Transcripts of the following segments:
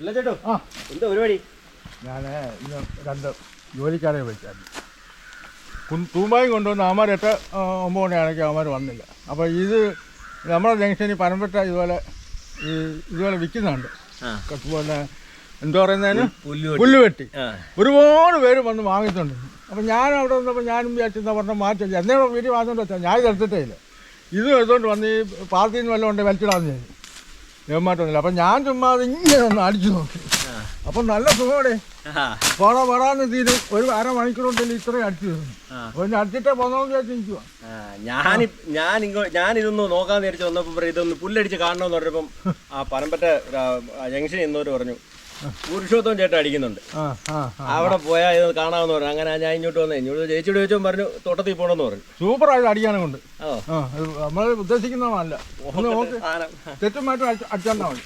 ഇല്ല ചേട്ടോ ആ. എന്താ പരിപാടി? ഞാൻ ഇന്ന് രണ്ട് ജോലിക്കാരെ വിളിച്ചായിരുന്നു. തൂമ്പായും കൊണ്ടുവന്ന് അവന്മാർ എട്ട് ഒമ്പത് മണിയാണെങ്കിൽ അവന്മാർ വന്നില്ല. അപ്പോൾ ഇത് നമ്മുടെ ജംഗ്ഷനിൽ പനമ്പെട്ട ഇതുപോലെ ഈ ഇതുപോലെ വിൽക്കുന്നുണ്ട്. പിന്നെ എന്താ പറയുന്നതിന്? പുല്ലുവെട്ടി. ഒരുപാട് പേര് വന്ന് വാങ്ങിയിട്ടുണ്ട്. അപ്പം ഞാൻ അവിടെ വന്നപ്പോൾ ഞാനും വിചാരിച്ചെന്താ പറഞ്ഞാൽ മാറ്റി എന്നെ വീട്ടിൽ വാങ്ങിച്ചോണ്ട് വെച്ചാൽ ഞാൻ ഇത് എടുത്തിട്ടേ ഇല്ല. ഇതും എടുത്തോണ്ട് വന്ന് ഈ പാർട്ടിയിൽ നിന്ന് വല്ലതും ഉണ്ടെങ്കിൽ വലിച്ചിടാന്ന് ചെയ്തു ഏമാറ്റൊന്നുമില്ല അപ്പം ഞാൻ ചുമ്മാ അത് ഇങ്ങനെ ഒന്ന് അടിച്ചു നോക്കി. അപ്പൊ നല്ല സുഖമോടെ. പോടാ പോടാന്ന് തീരും. ഒരു അരമണിക്കൂർ കൊണ്ടല്ലേ ഇത്രയും അടിച്ചു തീർന്നു അടിച്ചിട്ടേ പോന്നോന്ന് വിചാരിച്ചു നിൽക്കുക ഞാൻ ഞാൻ ഇങ്ങോ ഞാൻ ഇതൊന്ന് നോക്കാൻ നേരിച്ച് വന്നപ്പോൾ പറയും ഇതൊന്ന് പുല്ലടിച്ച് കാണണമെന്ന് പറഞ്ഞപ്പം ആ പനമ്പറ്റ ജംഗ്ഷനിൽ എന്നവര് പറഞ്ഞു. പുരുഷോത്തം ചേട്ടൻ അടിക്കുന്നുണ്ട്. അവിടെ പോയാൽ ഇത് കാണാമെന്ന് പറഞ്ഞു. അങ്ങനെ ഞാൻ ഇങ്ങോട്ട് വന്നേ. ഇങ്ങോട്ട് ചേച്ചിയോട് ചോദിച്ചപ്പോൾ പറഞ്ഞു തോട്ടത്തിൽ പോണെന്ന് പറഞ്ഞു. സൂപ്പർ ആയിട്ട് അടിക്കാനും കൊണ്ട് നമ്മൾ. തെറ്റുമായിട്ടും അടിച്ചാൽ മതി.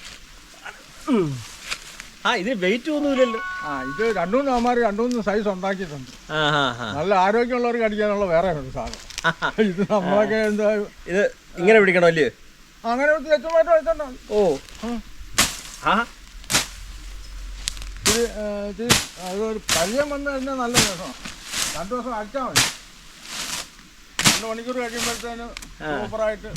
ആ ഇത് വെയിറ്റ് ഒന്നുമില്ലല്ലോ. ആ ഇത് രണ്ടു മൂന്ന് അവന്മാർ രണ്ടു മൂന്ന് സൈസ് ഉണ്ടാക്കിയിട്ടുണ്ട്. നല്ല ആരോഗ്യമുള്ളവർക്ക് അടിക്കാനുള്ള വേറെ സാധനം. ഇത് നമ്മളൊക്കെ എന്താ ഇത് ഇങ്ങനെ പിടിക്കണോ അല്ലേ? അങ്ങനെ തെറ്റുമായിട്ടും ഓ. ആ ഇത് അതൊരു പരിചയം വന്നു കഴിഞ്ഞാൽ നല്ല രസമാണ് രണ്ടു ദിവസം അടിച്ചാൽ മതി. രണ്ട് മണിക്കൂർ കഴിയുമ്പോഴത്തേന് സൂപ്പറായിട്ട്.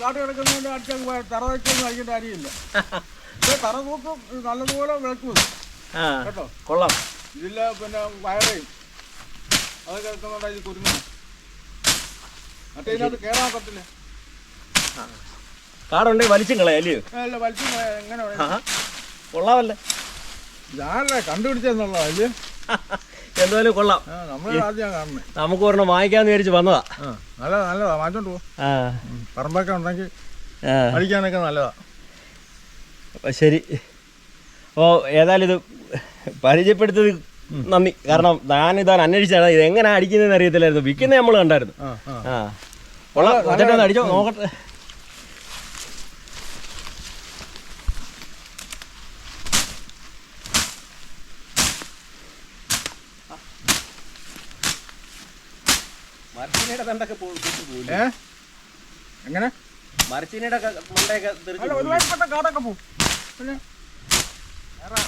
കാട് കിടക്കുന്നതിന്റെ അടിച്ചാൽ തറ വെച്ചൊന്നും കഴിക്കേണ്ട കാര്യമില്ല. ഇത് തറ തൂക്കും നല്ലതുപോലെ വിളക്കും. കേട്ടോ? കൊള്ളാം. ഇതില്ല പിന്നെ വയറേയും. അത് എടുക്കുന്നുണ്ട് ഇത് കുരുങ്ങും മറ്റേ ഇതിനകത്ത് കയറാൻ പറ്റില്ല. കാടുണ്ടെങ്കിൽ വലിച്ചും കളയാം അല്ലയോ? അല്ല വലിച്ചു എങ്ങനെ ആ കൊള്ളാമല്ലേ? ഞാനല്ലേ കണ്ടുപിടിച്ചെന്നുള്ളതാ അല്ലേ എന്തായാലും കൊള്ളാം. നമുക്ക് ഒരെണ്ണം വാങ്ങിക്കാന്ന് വിചാരിച്ച് വന്നതാ. നല്ലതാ നല്ലതാ. വാങ്ങിച്ചോണ്ട് പോ. പറമ്പൊക്കെ ഉണ്ടെങ്കിൽ പഠിക്കാനൊക്കെ നല്ലതാ. അപ്പൊ ശരി. ഓ ഏതായാലും ഇത് പരിചയപ്പെടുത്തത് നന്ദി. കാരണം ഞാൻ ഇതാണ് അന്വേഷിച്ചാണ് ഇത് എങ്ങനെ അടിക്കുന്നതെന്ന് അറിയത്തില്ലായിരുന്നു. വിൽക്കുന്നത് നമ്മൾ കണ്ടായിരുന്നു. ആ കൊള്ളാം. അടിച്ചോ? നോക്കട്ടെ. മരച്ചിനയുടെ തണ്ടൊക്കെ പോയി ഏ? എങ്ങനെ? മരച്ചിനയുടെ മണ്ടയൊക്കെ അല്ല ഒരുപാട് കാടൊക്കെ പോകും പിന്നെ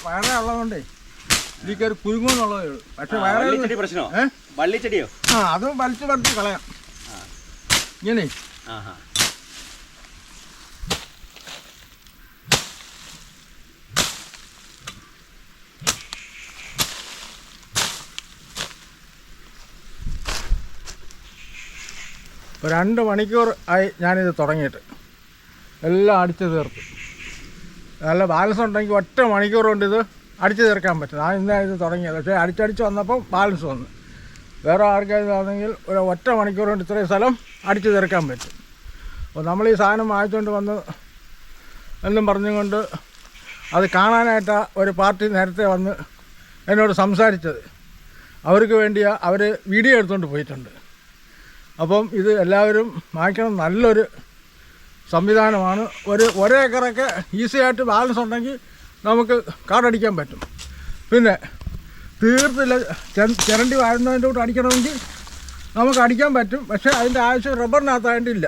വേറെ ഉള്ളതുകൊണ്ടേ ഇതിൽ കയറി കുരുങ്ങുന്നുള്ളതേ ഉള്ളൂ. പക്ഷെ വള്ളിച്ചെടി പ്രശ്നമോ വള്ളിച്ചെടിയോ? ആ അതും വലിച്ചു വലിച്ച് കളയാം. ഇങ്ങനെ. രണ്ട് മണിക്കൂർ ആയി ഞാനിത് തുടങ്ങിയിട്ട്. എല്ലാം അടിച്ച് തീർത്തു. നല്ല ബാലൻസ് ഉണ്ടെങ്കിൽ ഒറ്റ മണിക്കൂർ കൊണ്ട് ഇത് അടിച്ച് തീർക്കാൻ പറ്റും. ഞാൻ ഇന്നാണ് ഇത് തുടങ്ങിയത്. പക്ഷേ അടിച്ചടിച്ച് വന്നപ്പോൾ ബാലൻസ് വന്നു. വേറെ ആർക്കാണെങ്കിൽ ഒരു ഒറ്റ മണിക്കൂർ കൊണ്ട് ഇത്രയും സ്ഥലം അടിച്ച് തീർക്കാൻ പറ്റും. അപ്പോൾ നമ്മൾ ഈ സാധനം വാങ്ങിച്ചുകൊണ്ട് വന്ന് എന്നും പറഞ്ഞുകൊണ്ട് അത് കാണാനായിട്ട് ഒരു പാർട്ടി നേരത്തെ വന്ന് എന്നോട് സംസാരിച്ചത്. അവർക്ക് വേണ്ടിയാണ് അവർ വീഡിയോ എടുത്തുകൊണ്ട് പോയിട്ടുണ്ട്. അപ്പം ഇത് എല്ലാവരും വാങ്ങിക്കണം. നല്ലൊരു സംവിധാനമാണ്. ഒരു ഒരേക്കറൊക്കെ ഈസി ആയിട്ട് ബാലൻസ് ഉണ്ടെങ്കിൽ നമുക്ക് കാടടിക്കാൻ പറ്റും. പിന്നെ തീർത്തില്ല. ചിരണ്ടി വാഴുന്നതിന്റെ കൂടെ അടിക്കണമെങ്കിൽ നമുക്ക് അടിക്കാൻ പറ്റും. പക്ഷേ അതിന്റെ ആവശ്യം റബ്ബറിനകത്തായിട്ടില്ല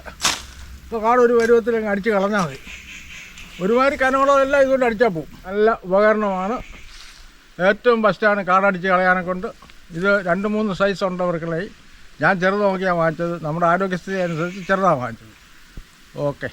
ഇപ്പോൾ കാടൊരു ഒരു പരുവത്തിലങ്ങ് അടിച്ച് കളഞ്ഞാൽ മതി. ഒരുമാതിരി കനകളോ എല്ലാം ഇതുകൊണ്ട് അടിച്ചാൽ പോകും നല്ല ഉപകരണമാണ്. ഏറ്റവും ബെസ്റ്റാണ് കാടടിച്ച് കളയാനെ കൊണ്ട് ഇത് രണ്ട് മൂന്ന് സൈസ് ഉണ്ടവർക്കുള്ള ഞാൻ ചെറുത് നോക്കിയാണ് വാങ്ങിച്ചത്. നമ്മുടെ ആരോഗ്യസ്ഥിതി അനുസരിച്ച് ചെറുതാണ് വാങ്ങിച്ചത്. ഓക്കെ.